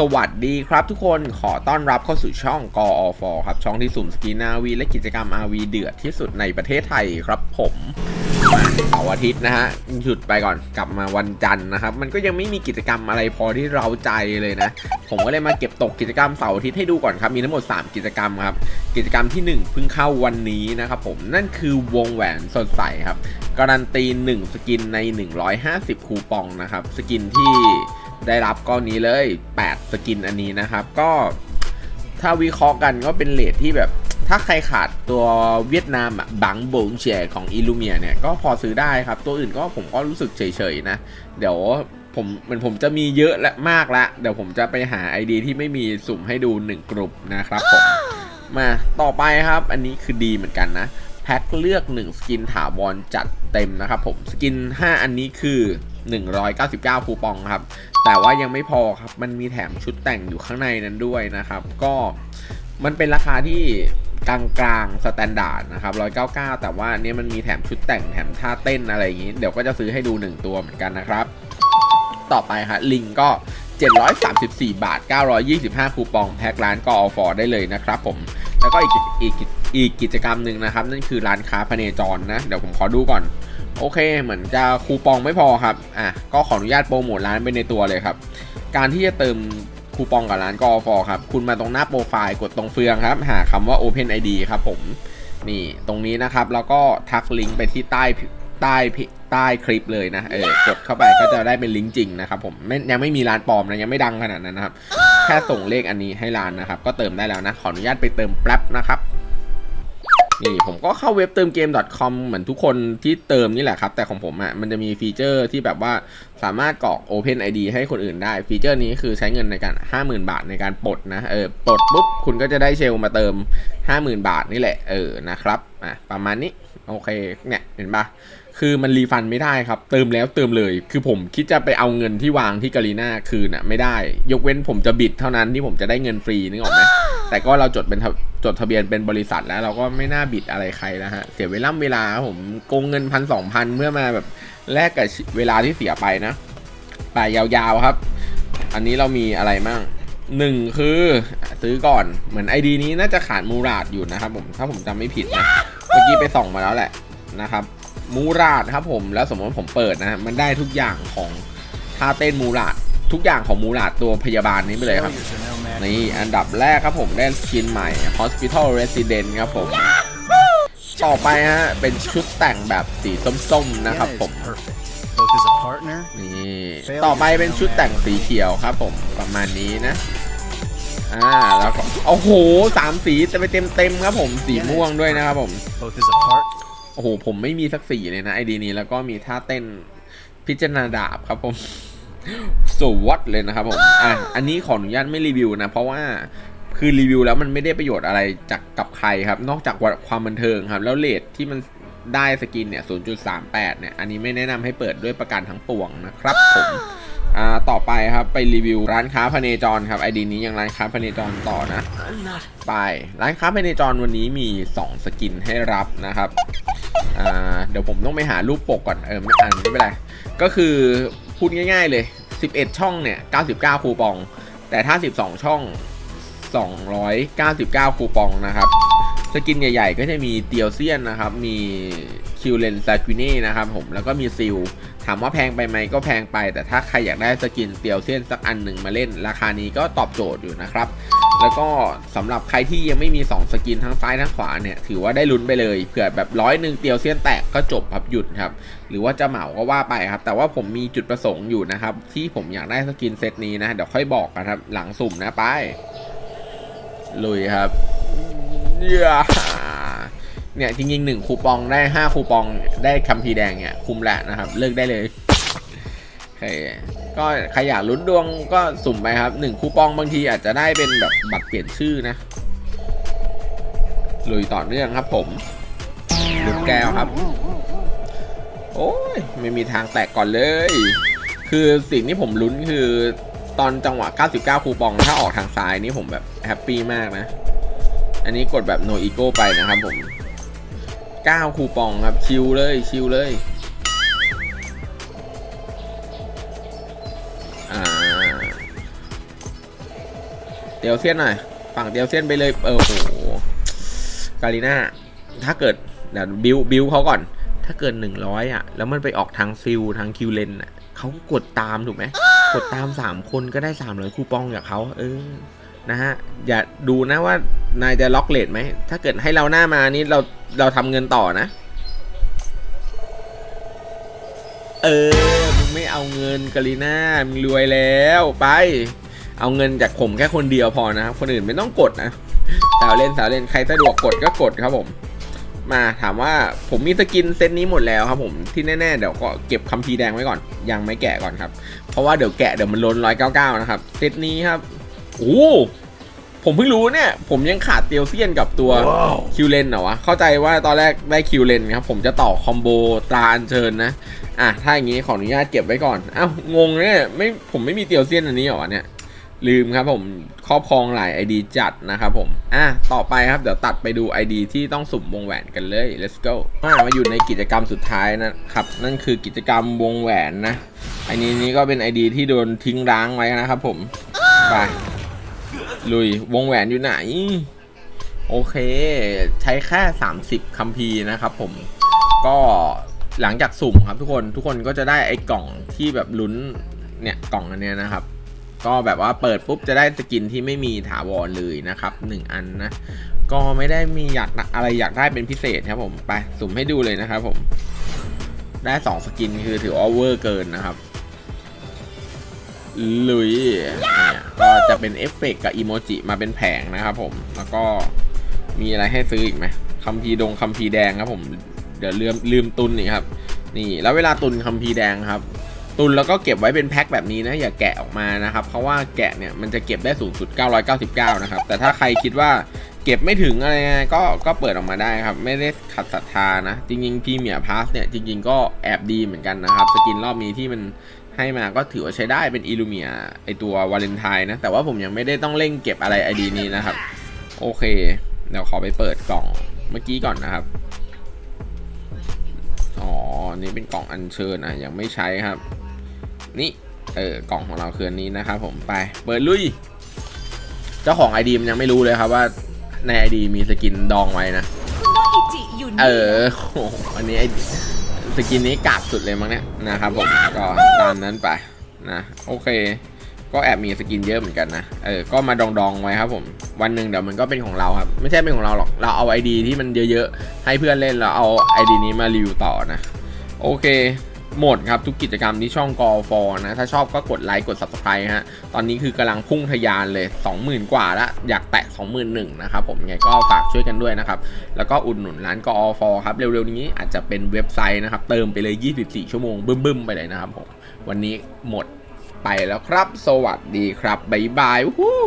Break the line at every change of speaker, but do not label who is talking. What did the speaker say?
สวัสดีครับทุกคนขอต้อนรับเข้าสู่ช่องกอฟครับ ช่องที่สุ่มสกีนาวีและกิจกรรม RV เดือดที่สุดในประเทศไทยครับผมเสาร์อาทิตย์นะฮะหยุดไปก่อนกลับมาวันจันทร์นะครับ มันก็ยังไม่มีกิจกรรมอะไรพอที่เราใจเลยนะ ผมก็เลยมาเก็บตกกิจกรรมเสาร์อาทิตย์ให้ดูก่อนครับ มีทั้งหมด 3 กิจกรรมครับ กิจกรรมที่ 1 เพิ่งเข้าวันนี้นะครับผมนั่นคือวงแหวนสดใสครับการันตี 1 สกินใน 150 คูปองนะครับ สกินที่ ได้รับก้อนนี้เลย 8 สกินอันนี้นะครับ ก็ถ้าวิเคราะห์กันก็เป็นเลทที่แบบ ถ้าใครขาดตัวเวียดนามอะบังบงเฉียของอิลูเมียเนี่ย ก็พอซื้อได้ครับ ตัวอื่นก็ผมก็รู้สึกเฉยๆนะ เดี๋ยวผมเหมือนผมจะมีเยอะและมากละ เดี๋ยวผมจะไปหา ID ที่ไม่มีสุ่มให้ดู 1 กลุ่มนะครับผมมาต่อไปครับ อันนี้คือดีเหมือนกันนะ แพ็คเลือก 1 สกินถาวรจัดเต็มนะครับผมสกิน 5 อันนี้คือ 199 คูปองครับ แต่ว่ายังไม่พอครับ มันมีแถมชุดแต่งอยู่ข้างในนั้นด้วยนะครับ ก็มันเป็นราคาที่กลางกลางสแตนดาร์ดนะครับ199 แต่ว่าอันเนี้ยมันมีแถมชุดแต่งแถมท่าเต้นอะไรอย่างนี้ เดี๋ยวก็จะซื้อให้ดู 1 ตัวเหมือนกันนะครับ ต่อไปฮะลิงก็ 734 บาท 925 คูปองแพ็คร้านก็ออฟอร์ได้เลยนะครับผม แล้วก็อีกอีกอีกกิจกรรมหนึ่งนะครับ นั่นคือร้านค้าพเนจรนะ เดี๋ยวผมขอดูก่อน โอเค เหมือนจะคูปองไม่พอครับ อะ ก็ขออนุญาตโปรโมทร้านไปในตัวเลยครับ การที่จะเติมคูปองกับร้านกอฟอครับ คุณมาตรงหน้าโปรไฟล์กดตรงเฟืองครับ หาคำว่า Open ID ครับผม นี่ ตรงนี้นะครับ แล้วก็ทักลิงก์ไปที่ใต้ใต้ใต้คลิปเลยนะ เออ กดเข้าไปก็จะได้เป็นลิงก์จริงนะครับผมไม่ยังไม่มีร้านปลอมนะ ยังไม่ดังขนาดนั้นนะครับ แค่ส่งเลขอันนี้ให้ร้านนะครับ ก็เติมได้แล้วนะ ขออนุญาตไปเติมแป๊บนะครับ นี่ผมก็เข้าเว็บเติมเกม .com เหมือนทุกคนที่เติมนี่แหละครับ แต่ของผมอะ่ะมันจะมีฟีเจอร์ที่แบบว่าสามารถกรอก Open ID ให้คนอื่นได้ ฟีเจอร์นี้คือใช้เงินในการ 50,000 บาทในการปลดนะ เออปลดปุ๊บ คุณก็จะได้เชลมาเติม 50,000 บาทนี่แหละ เออนะครับอะประมาณนี้ โอเค เนี่ย เห็นปะคือมันรีฟันไม่ได้ครับ เติมแล้วเติมเลย คือผมคิดจะไปเอาเงินที่วางที่กาลีนาคืนอะไม่ได้ ยกเว้นผมจะบิดเท่านั้นที่ผมจะได้เงินฟรีนึกออกไหม แต่ก็เราจดเป็นจดทะเบียนเป็นบริษัทแล้ว เราก็ไม่น่าบิดอะไรใครแล้วฮะ เสียเวลาเวลาผมโกงเงินพันสองพันเมื่อมาแบบแลกกับเวลาที่เสียไปนะไปยาวๆครับ อันนี้เรามีอะไรมั่งหนึ่งคือซื้อก่อนเหมือน ID นี้น่าจะขาดมูราดอยู่นะครับผมถ้าผมจำไม่ผิดนะเมื่อกี้ไปส่องมาแล้วแหละนะครับมูราดครับผมแล้วสมมติผมเปิดนะมันได้ทุกอย่างของท่าเต้นมูราดทุกอย่างของมูราดตัวพยาบาลนี้ไปเลยครับ นี่อันดับแรกครับผมได้สกินใหม่ Hospital Resident ครับผม ต่อไปฮะ เป็นชุดแต่งแบบสีส้มๆนะครับผม
Both as a partner
นี่ต่อไปเป็นชุดแต่งสีเขียวครับผมประมาณนี้นะอ่าแล้วก็โอ้โหสามสีจะไปเต็มๆครับผมสีม่วงด้วยนะครับผม
both as a part
โอ้โหผมไม่มีสักสีเลยนะไอดีนี้แล้วก็มีท่าเต้นพิจารณาดาบครับผม สวัสดเลยนะครับผมอะอันนี้ขออนุญาตไม่รีวิวนะ เพราะว่าคือรีวิวแล้วมันไม่ได้ประโยชน์อะไรจากกับใครครับ นอกจากความบันเทิงครับ แล้วเลทที่มันได้สกินเนี่ย 0.38 เนี่ย อันนี้ไม่แนะนำให้เปิดด้วยประกันทั้งปวงนะครับผมอ่าต่อไปครับไปรีวิวร้านค้าพเนจรครับไอดีนี้ยังร้านค้าพเนจรต่อนะ ไปร้านค้าพเนจรวันนี้มี 2 สกินให้รับนะครับอ่าเดี๋ยวผมต้องไปหารูปปกก่อนเออไม่อ่านไม่เป็นไรก็คือ พูดง่ายๆเลย 11 ช่องเนี่ย 99 คูปอง แต่ถ้า 12 ช่อง 299 คูปองนะครับ สกินใหญ่ๆ ก็จะมีเตียวเซียนนะครับ มีคิวเลนซากินี่นะครับผม แล้วก็มีซิล ถามว่าแพงไปไหมก็แพงไป แต่ถ้าใครอยากได้สกินเตียวเซียนสักอันหนึ่งมาเล่น ราคานี้ก็ตอบโจทย์อยู่นะครับ แล้วก็สำหรับใครที่ยังไม่มี 2 สกินทั้งซ้ายทั้งขวาเนี่ยถือว่าได้ลุ้นไปเลยเผื่อแบบร้อยหนึ่งเตียวเซียนแตกก็จบครับหยุดครับหรือว่าจะเหมาก็ว่าไปครับ แต่ว่าผมมีจุดประสงค์อยู่นะครับ ที่ผมอยากได้สกินเซตนี้นะเดี๋ยวค่อยบอกกันครับหลังสุ่มนะไปลุยครับเย้เนี่ยจริงๆหนึ่งคูปองได้ห้าคูปองได้คัมภีแดงเนี่ยคุ้มแหละนะครับ เลิกได้เลย ค ก็ใครอยากลุ้นดวงก็สุ่มไปครับหนึ่งคูปองบางทีอาจจะได้เป็นแบบบัตรเปลี่ยนชื่อนะ ลุยต่อเนื่องครับผมลุ้นแก้วครับ โอ้ย ไม่มีทางแตกก่อนเลย คือสิ่งที่ผมลุ้นคือตอนจังหวะ 99 คูปองถ้าออกทางซ้ายนี่ผมแบบแฮปปี้มากนะ อันนี้กดแบบ no ego ไปนะครับผม 9 คูปองครับชิลเลยชิลเลย เตียวเซียนหน่อยฝั่งเตียวเซียนไปเลยเออโหกาลิน่าถ้าเกิดเดี๋ยวบิวบิวเขาก่อน ถ้าเกินหนึ่งร้อยอะ แล้วมันไปออกทางซิลทางคิวเลนอะเขากดตามถูกไหมกดตามสามคนก็ได้สามร้อยคูปองจากเขาเออนะฮะอย่าดูนะว่านายจะล็อกเลทไหมถ้าเกิดให้เราหน้ามานี่เราเราทำเงินต่อนะ เออมึงไม่เอาเงินกาลิน่ามึงรวยแล้วไป เอาเงินจากผมแค่คนเดียวพอนะครับคนอื่นไม่ต้องกดนะสาวเล่นสาวเล่นใครสะดวกกดก็กดครับผม มาถามว่าผมมีสกินเซตนี้หมดแล้วครับผมที่แน่ๆเดี๋ยวก็เก็บคัมภีร์แดงไว้ก่อน ยังไม่แกะก่อนครับ เพราะว่าเดี๋ยวแกะเดี๋ยวมันล้นร้อยเก้าเก้านะครับเซตนี้ครับโอ้ผมเพิ่งรู้เนี่ย ผมยังขาดเตียวเซียนกับตัว
Wow.
คิวเลนเหรอวะ เข้าใจว่าตอนแรกได้คิวเลนครับ ผมจะต่อคอมโบตราอัญเชิญนะ อะ ถ้าอย่างนี้ขออนุญาตเก็บไว้ก่อน อ้าว งงเนี่ยไม่ผมไม่มีเตียวเซียนอันนี้เหรอวะเนี่ย ลืมครับผมครอบครองหลาย ID จัดนะครับผม อะ ต่อไปครับ เดี๋ยวตัดไปดู ID ที่ต้องสุ่มวงแหวนกันเลย let's go มามาอยู่ในกิจกรรมสุดท้ายนะครับ นั่นคือกิจกรรมวงแหวนนะอันนี้นี้ก็เป็น ID ที่โดนทิ้งร้างไว้นะครับผม ไป ลุยวงแหวนอยู่ไหน โอเค ใช้แค่ 30คัมภีร์นะครับผม ก็หลังจากสุ่มครับทุกคน ทุกคนก็จะได้ไอ้กล่องที่แบบลุ้นเนี่ยกล่องอันเนี้ยนะครับ ก็แบบว่าเปิดปุ๊บจะได้สกินที่ไม่มีถาวรเลยนะครับหนึ่งอันนะ ก็ไม่ได้มีอยากอะไรอยากได้เป็นพิเศษครับผมไปสุ่มให้ดูเลยนะครับผมได้สองสกินคือถือว่าเวอร์เกินนะครับลุยเนี่ยก็จะเป็นเอฟเฟกต์กับอีโมจิมาเป็นแผงนะครับผม แล้วก็มีอะไรให้ซื้ออีกไหมคัมภีดงคัมภีแดงครับผม เดี๋ยวลืมลืมตุนนี่ครับ นี่แล้วเวลาตุนคัมภีแดงครับ ตุนแล้วก็เก็บไว้เป็นแพ็คแบบนี้นะอย่าแกะออกมานะครับ เพราะว่าแกะเนี่ยมันจะเก็บได้สูงสุด 999 นะครับ แต่ถ้าใครคิดว่าเก็บไม่ถึงอะไรไงก็ก็เปิดออกมาได้ครับ ไม่ได้ขัดศรัทธานะ จริงๆพรีเมียร์พาสเนี่ยจริงๆก็แอบดีเหมือนกันนะครับ สกินรอบนี้ที่มันให้มาก็ถือว่าใช้ได้เป็นอิลูเมียไอตัววาเลนไทน์นะ แต่ว่าผมยังไม่ได้ต้องเร่งเก็บอะไรไอดีนี้นะครับ โอเคเดี๋ยวขอไปเปิดกล่องเมื่อกี้ก่อนนะครับอ๋อนี่เป็นกล่องอัญเชิญนะยังไม่ใช้ครับ นี่เออกล่องของเราคืออันนี้นะครับผมไปเปิดลุย เจ้าของไอดีมันยังไม่รู้เลยครับว่าในไอดีมีสกินดองไว้นะ
คุณโนอิจิอยู่
เอ
นี่
อโอ้โหอันนี้ไอ้สกินนี้กากสุดเลยมั้งเนี่ยนะครับผมก็ตามนั้นไปนะโอเค ก็แอบมีสกินเยอะเหมือนกันนะเออก็มาดองดองๆไว้ครับผมวันหนึ่งเดี๋ยวมันก็เป็นของเราครับ ไม่ใช่เป็นของเราหรอกเราเอาไอดีที่มันเยอะๆให้เพื่อนเล่นแล้วเอาไอดีนี้มารีวิวต่อนะ โอเค หมดครับทุกกิจกรรมที่ช่องกอฟอนะ ถ้าชอบก็กดไลค์กด subscribe ฮะ ตอนนี้คือกำลังพุ่งทะยานเลย 20,000 กว่าแล้ว อยากแตะ 21,000นะครับผมไงก็ฝากช่วยกันด้วยนะครับ แล้วก็อุดหนุนร้านกอฟอครับ เร็วๆนี้อาจจะเป็นเว็บไซต์นะครับ เติมไปเลย 24 ชั่วโมงบึ้มๆ ไปเลยนะครับผมวันนี้หมดไปแล้วครับ สวัสดีครับบ๊ายบายวู้